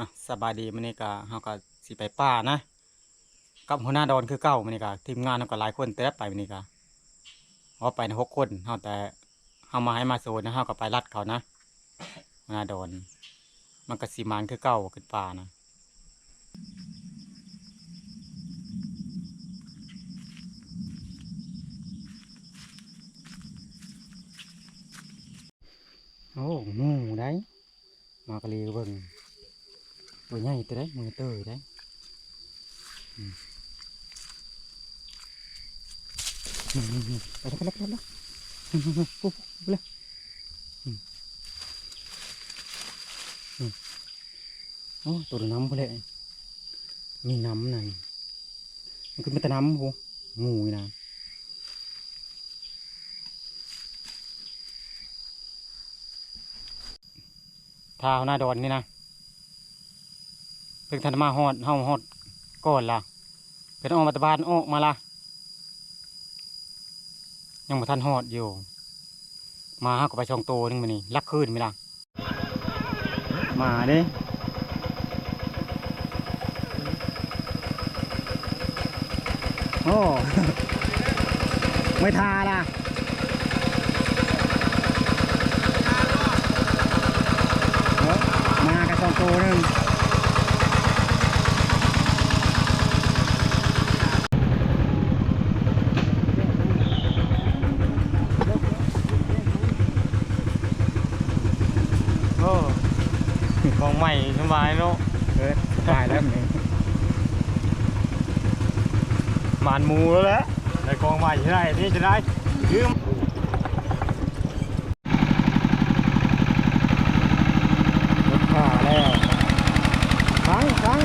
อะสบายดีมื้อนี้ก็เฮาก็สิไปป่านะกับหัวหน้าดอนคือเก่ามื้อนี้ก็ทีมงานเฮาก็หลายคนแต่ไปมื้อนี้ก็เฮาไปนะหกคนเฮาแต่เฮามาให้มาโซนนะเฮาก็ไปรัดเขานะหัวหน้าดอน มันก็สิมานคือเก่าขึ้นป่านะโอ้หมูได้มากะลีเบิ่ง ตัวใหญ่ตัวได้มือเตยได้นี่นี่นี่ไปแล้วไปแล้วไปแล้วไปแล้วปุ๊บไปแล้วโอ้ตัวน้ำไปเลยมีน้ำนั่นมันคือมันแต่น้ำโหหมูนี่นะทาวหน้าดอนนี่นะ เพิ่งทันมาฮอดเฮาฮอดก่อนล่ะเพิ่นออกมาตะบานออกมาล่ะยังบ่ทันฮอดอยู่ มาเฮาก็ไปช่องโตนึงมื้อนี้ลักคืนไหมล่ะมาเด้โอ้ ไม่ทาล่ะมากับช่องโตนึง โอ้ของใหม่สบายเนาะเออสบายแล้วนี่ มานหมูแล้วแหละได้กองใหม่ใช่ได้นี่จะได้ยืมรถผ่าแล้วฟังฟัง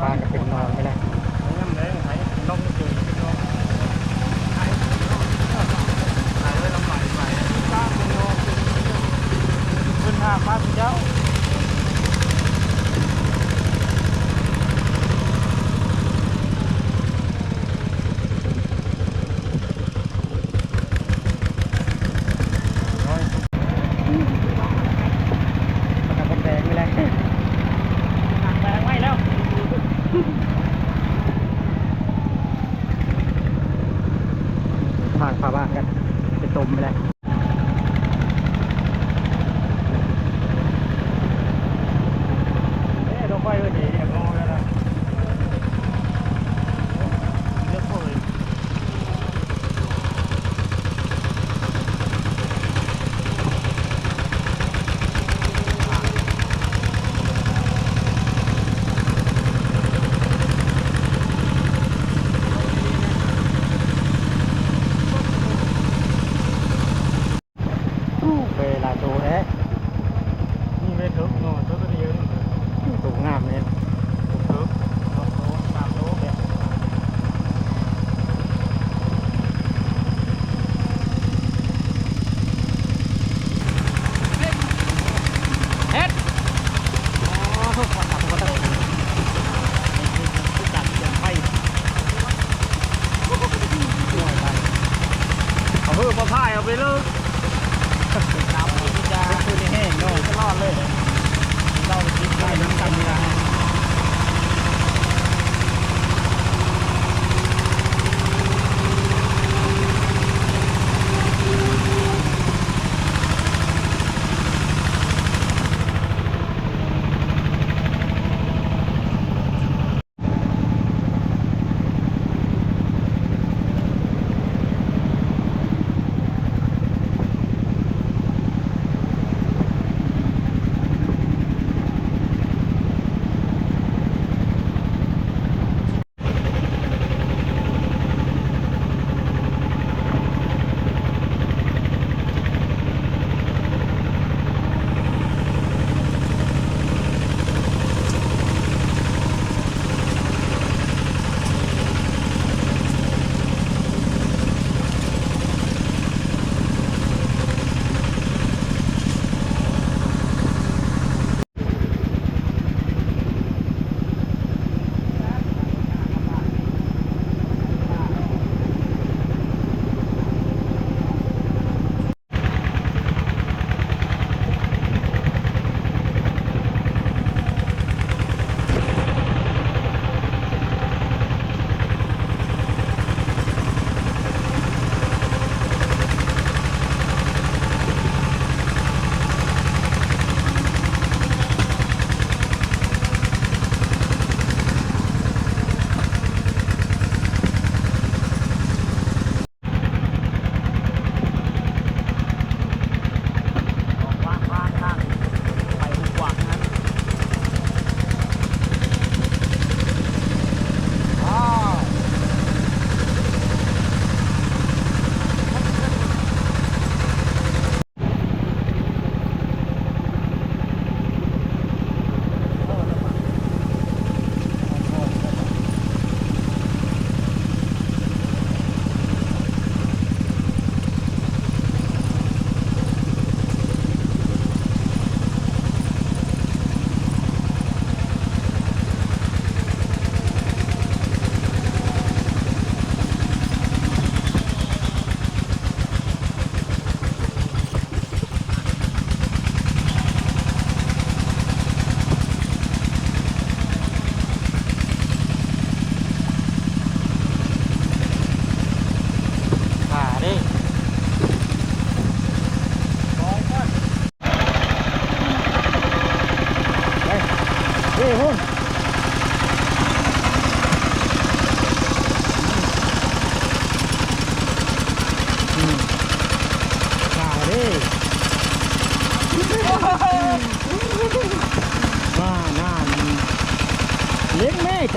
บ้านก็เป็นนอนไม่ได้ ขึ้นห้าพันเจ้าน้อยมันก็เป็นแดงไม่ไรไปทางไหวแล้ว ผ่านฝาบ้านกันไปต้มไปเลย เ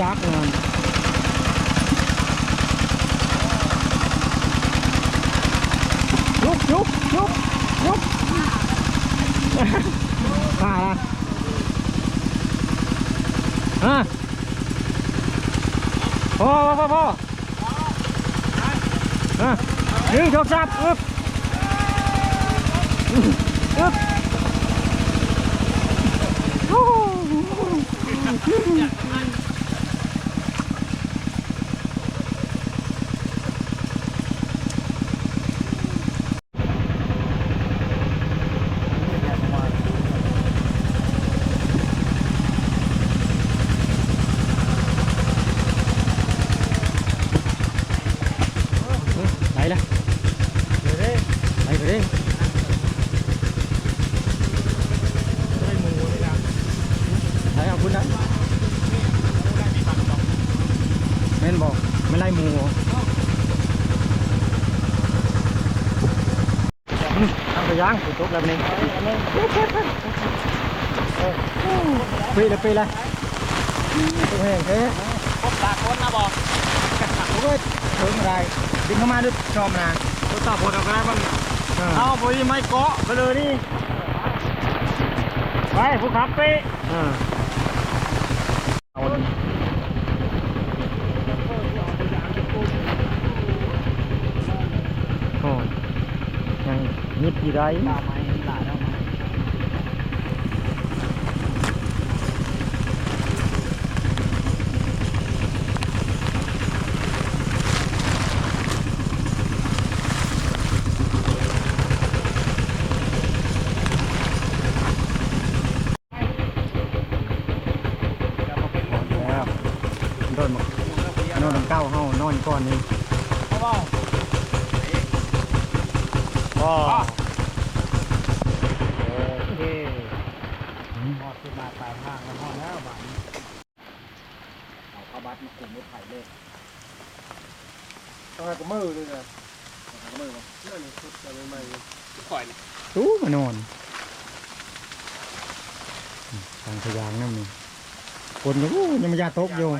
ล็กแม่จักงานยุบยุบยุบยุบมาละฮะพอพอพอพอฮะยืนโชกจับอึบอึบโอ้โห ไหนล่ะไปไปเลยไหนเอาคุณนะแม่นบอกไม่ไล่หมูเหรออืมทำไป ย่างถูกตกแล้วนี่ปีละปีละตัวแห้งแท้พบตาคนนะบอกโอ้ยถึงอะไรดึงเข้ามาด้วยชอมนะพบตาผลออกมามันเออเอาไปไม้เกาะไปเลยนี่ไปผู้ขับไปเออเอาดิโอ้ย ยังยิบอยู่ได้ตามไม้หลายแล้วแล้วโดนนอนเก้าเฮานอนก่อนนี่ ก็โอเคพอขึ้นมาปลายทางแล้วพอแล้วบ้านเอาข้าวบัตรมากลุ่มรถไถเลยต้องให้กับมือเลยนะกับมือมานั่นนี่ชุดอะไรใหม่ข่อยนี่ตู้มานอนทางพยางนั่นนี่คนยังอู้ยังไม่ยาตกอยู่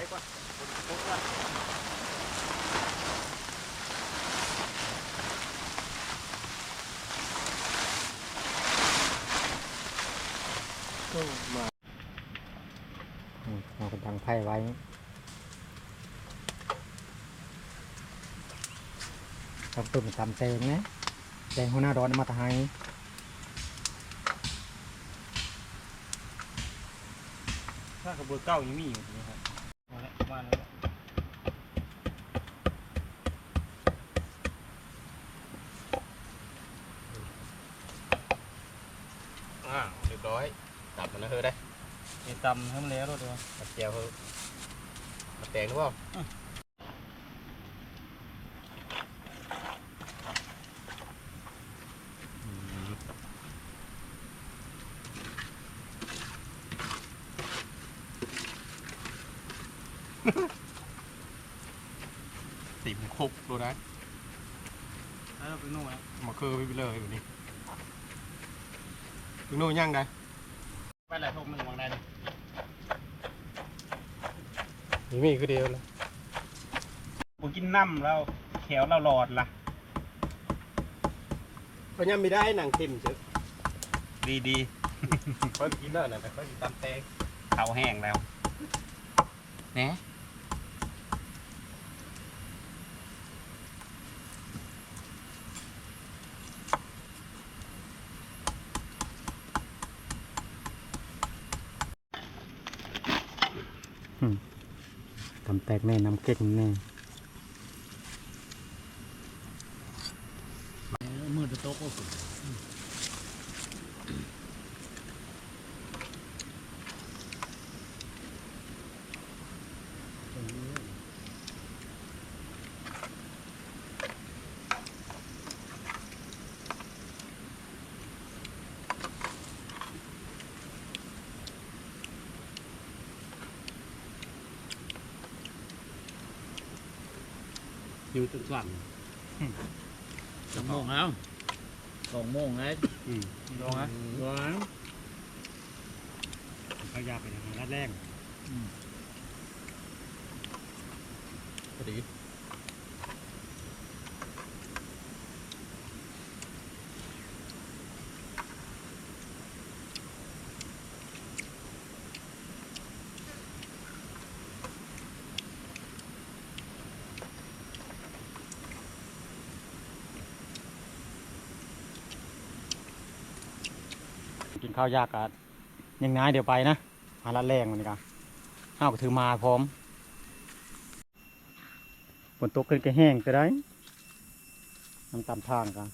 มา อืม ข่ไว้ ต้องตุ่มสามเซนนะแดงหัวหน้าร้อนเอามาตะไห้ถ้ากระเบือเก้ายังมีอยู่นะครับมาแล้วมาแล้ว อ่าเรียบร้อยตับมันนะเฮ้ยได้ ไป ตำให้มันแล้วรถเดียวตับแก้วเฮ้ยตับแตงหรือเปล่าติ่มคุกดูนะแล้วไปนู่นนะมาคือไปเลยแบบนี้ถึงโน่นยังไงไปหลายทงหนึ่งวางได้เลย มีมีคือเดียวเลยกูกินน้ำแล้วแขวเราหลอดล่ะ เพราะยังไม่ได้หนังติ่มเจ้ะดีดีเขากินแล้วนะแต่เขากินตำแตงๆเขาแห้งแล้วเนะ แตกแน่น้ำเก๊กแน่มือจะโต๊ะก็สุดู่จนสั่นสองโมงแล้วสองโมงแล้วลองนะลอวพยายามไปทางรัดแรงพอดี ข้าวยากกะยังง่ายเดี๋ยวไปนะมาละแรงมันกันห้าวก็ถือมาพร้อมฝนตกขึ้นก็แห้งจะได้น้ำตามทางกัน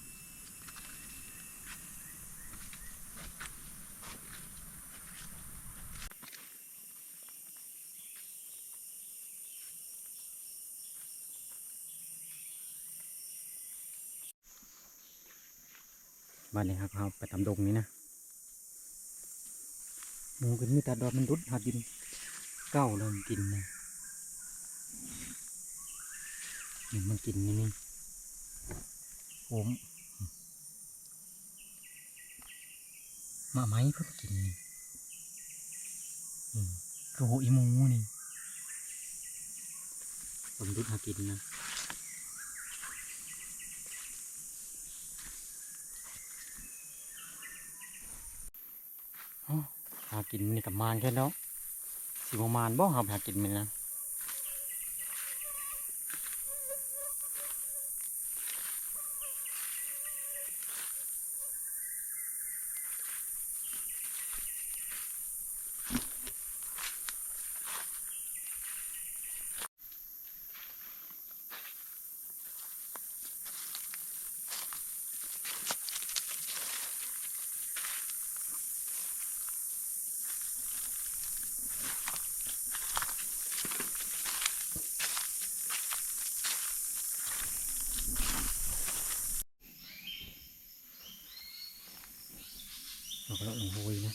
บ้านนี้ครับเราไปตำดงนี้นะ หมูกันมีแต่ดอกมันรุดหากินเก้าแล้วกินนะนี่มันกินนี่นี่โอมมาไหมเพื่อกินนี่อืมคือโหอีหมูนี่ผมรุดหากินนะอ้อ หากินนี่กับมานแค่เนาะสิบมานบ่หาหากินมันนะเราก็เลาะหลงโวยนะ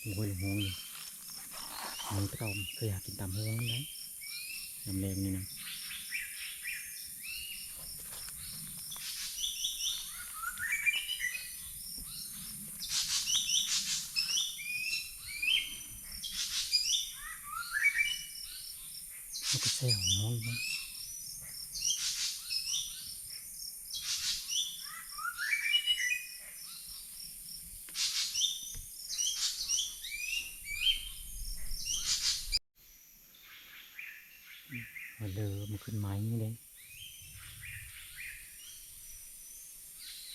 หลงโวยหลงโฮงเลยมัน ก็เราอยากกินตามโฮงนะยำแรงนี่นะมันก็แซวน้องนะ มันเลอมันขึ้นไม้นี่เลย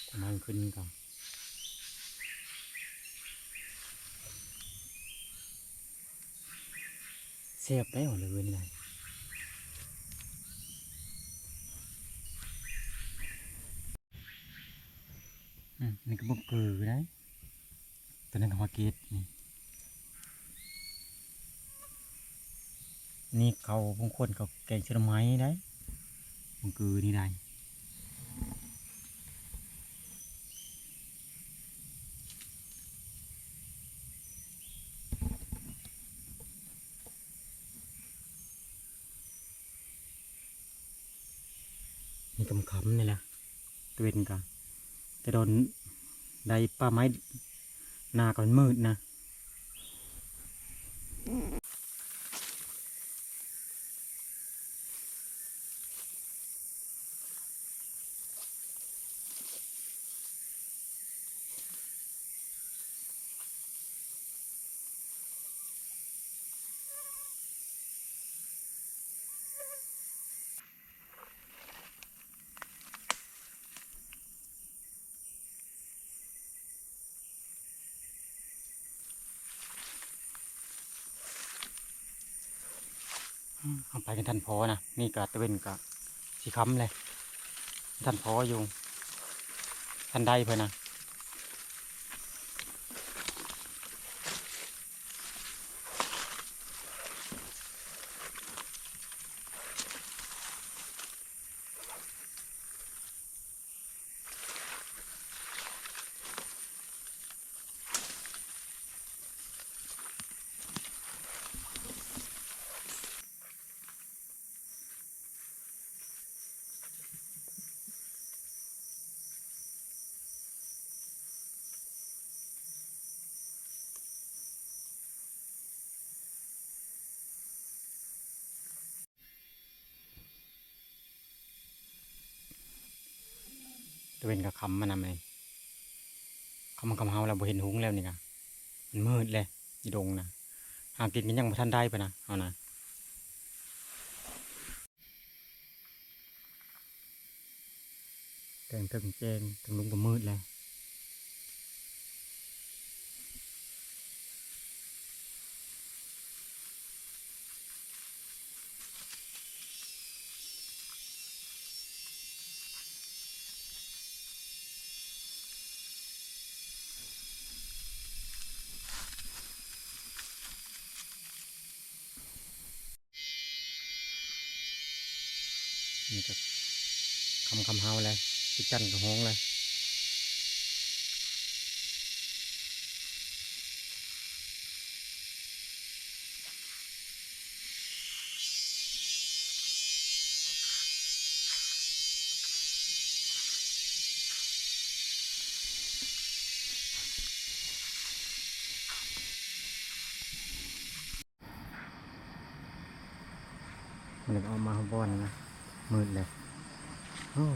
ทำไมมันขึ้นก่อน เสียบไปหมดเลยนี่ไงอืมนี่ก็บกเกลือได้ตัวนั้นก็มาเกตนี่นี่เขาบางคนเขาแกงเชื้อไม้ได้มันคือนี่ได้นี่กำคำนี่แหละตัวเองกัน แต่โดนได้ป้าไม้นาก่อนมืดนะ เอาไปกันท่านพอนะนี่กะตะเวนกะสีค้ำเลยท่านพออยู่ท่านได้เพื่อนนะ เป็นกับคำมันนำเลยคำมันคำเฮาเราบ่เห็นหุงแล้วนี่กะมันมืดเลยอีดงนะหากินกันยังบ่ทันได้ปะนะเอานะแกงถึงแจงถึงลุงก็มืดแล้วำคำเฮาเลยติจันกับห้องเลยมันเอามาข้างบอนนะมืดเลย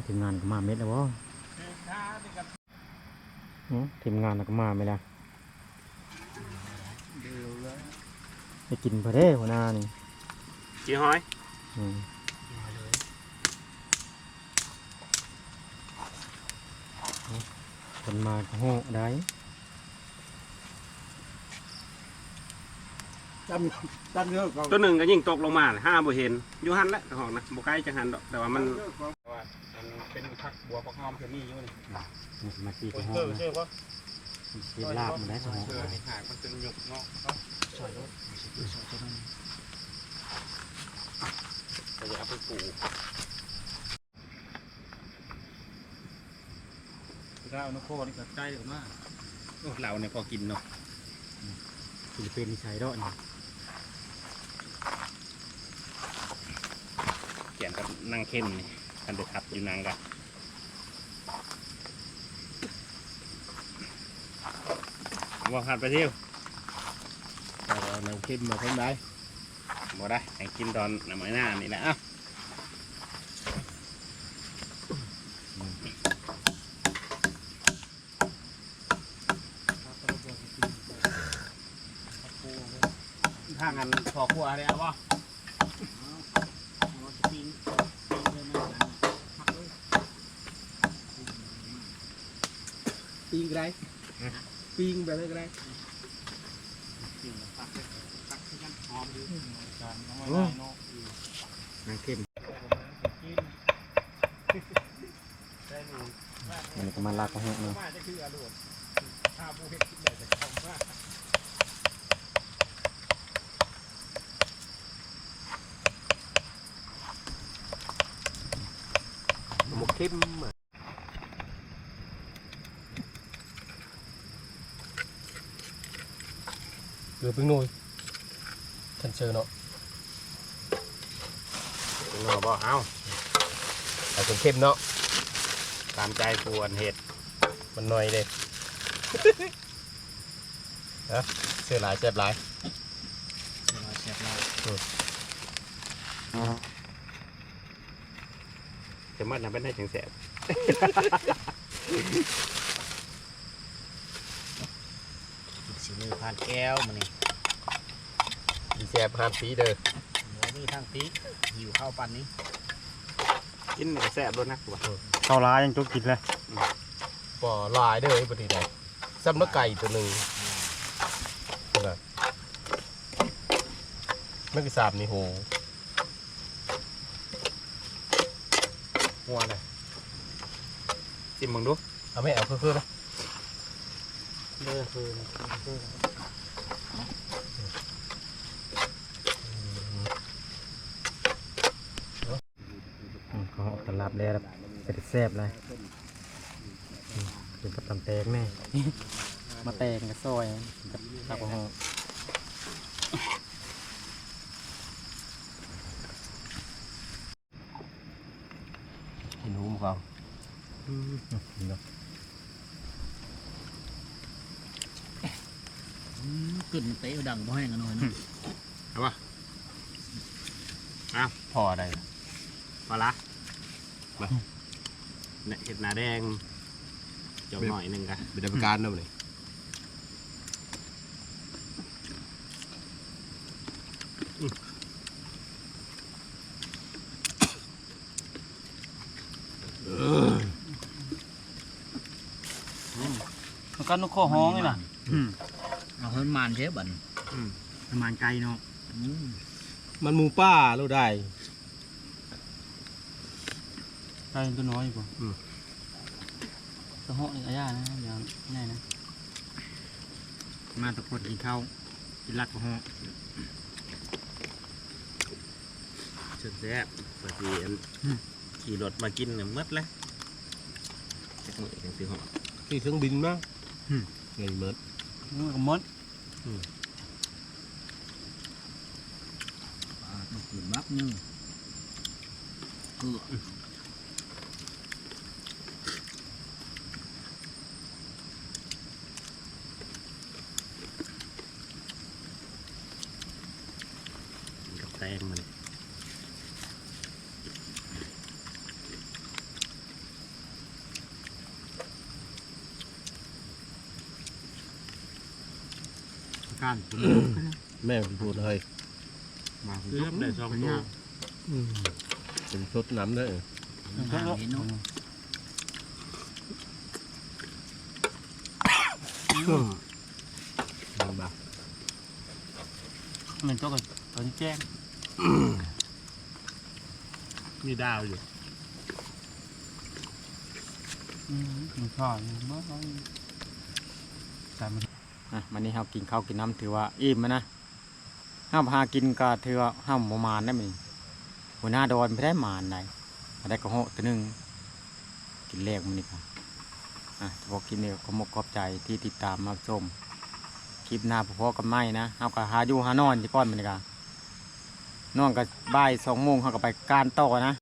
ทีมงานก็มาเม็ดแล้ววะอืมทีมงานก็มาไม่ได้เดียวเลยไปกินพอได้หัวหน้านี่กี่หอยอืมคนมาก็โหได้จำจำเยอะก่อนตัวหนึ่งก็ยิงตกลงมาเลยห้าบ่เห็นอยู่หันแหละหอกนะบ่ไกลจะหันดอกแต่ว่ามันว่ามันเป็นผัก บัวผักหอมเพิ่นมีอยู่นี่นี่มาตีกับห้องนะเสียลาบมันได้สองเออนี่หากมันเป็นหยกเงาะเนาะก็จะเอาไปปลูกข้าวนกโคนี่ก็ใกล้กันมากโอ้เราเนี่ยพอกินเนาะฟิลิปปินส์ใช้ดอกนี่เขียนกับนั่งเข้มนี่คันเดือดทับอยู่นางกัน ว่าผ่านไปเที่ยวเอาน้ำเข้มมาเพิ่มได้บ่ได้ให้กินตอนน้ำไม้หน้านี่แหละเอ้าถ้างั้นพอครัวได้เอาบ่ปีงไร ปีงไปเลยก็ได้นางเข้มมันก็มาลากกระห้องเนาะ หมกเข้มอะ เกลือ พึ่งนุยทันเชอเนาะเนาะบ่เอาแต่เป็นเข้มเนาะตามใจควรเห็ดมันหน่อยเลยฮะเสื้อหลายเจ็บหลายจะมันทำเป็นได้จังแสบสีมือผ่านแก้วมานี่ดี แซ่บห้ามสีเด้อหมูมีทางตีหิวข้าวปันนี้กินหนูแสบด้วยนะตัวเข้าร้ายยังจุกกินเลยบ่หลายเด้อไอ้บ่ดีได้ซ้ำนักไก่ตัวหนึงนะมันคือสาบนี่โหหัวเลยจิ้มมึงดูเอาไม่เอาเพื่อๆนะเลือคืออื เขาเอาตลับแล้วเป็นแซ่บเลยอืมกินกับตำแตงแน่มาแตงกับซอยกับลากกระห้องเห็นหูมั้งเขาเนาะกึ่นเตะดังบ่แห้งกันหน่อยนะพอได้พอละ มาเนี่ยเห็ดหนาแดงเจ้าหน่อยหนึงกะเป็นดำการเนาะนี่มันก็นกข้อห้องนี่น่ะเอาเฮินมานเชฟบันประมาณไกลเนาะมันหมูป้าเราได้ ไกลตัวน้อยกว่าอืม ตัวเหาะนี่อาญานะอย่างง่ายนะมาตะกดกินข้าวกินลักกระเหาะเชิญแซ่บบางทีอันขี่รถมากินเนี่ยหมดแล้วจักมื้อจังสิเหาะที่เครื่องบินมั้งไงเมิดนี่ก็มดต้องขืนบักนึงเออ กับแตงมัน การแม่ผมพูดเลยมาเริ่มได้สองตัวเป็นชดน้ำเด้อหางเห็นเนาะลำบากมันก็กันตอนแจ้ง มีดาวอยู่อืมกินข้าวนี่บ่เอาใส่มันะวันนี้เฮากินข้าวกินน้ำถือว่าอิ่มแล้วนะเฮาพากินก็ถือว่าเฮาบ่มานได้มื้อนหัวหน้าดอนไปได้มานได้มาได้กระเหาะตัวหนึงกินแรกมื้อนี้ครับอะเฉพาะกินเนี่ยขอมกขอบใจที่ติดตามมาชมคลิปหน้าพอกับไม่นะเฮาก็หาอยู่หานอนที่ก่อนมื้อนี้ก็นอนก็บ่าย2โมงเฮาก็ไปการต่อนะ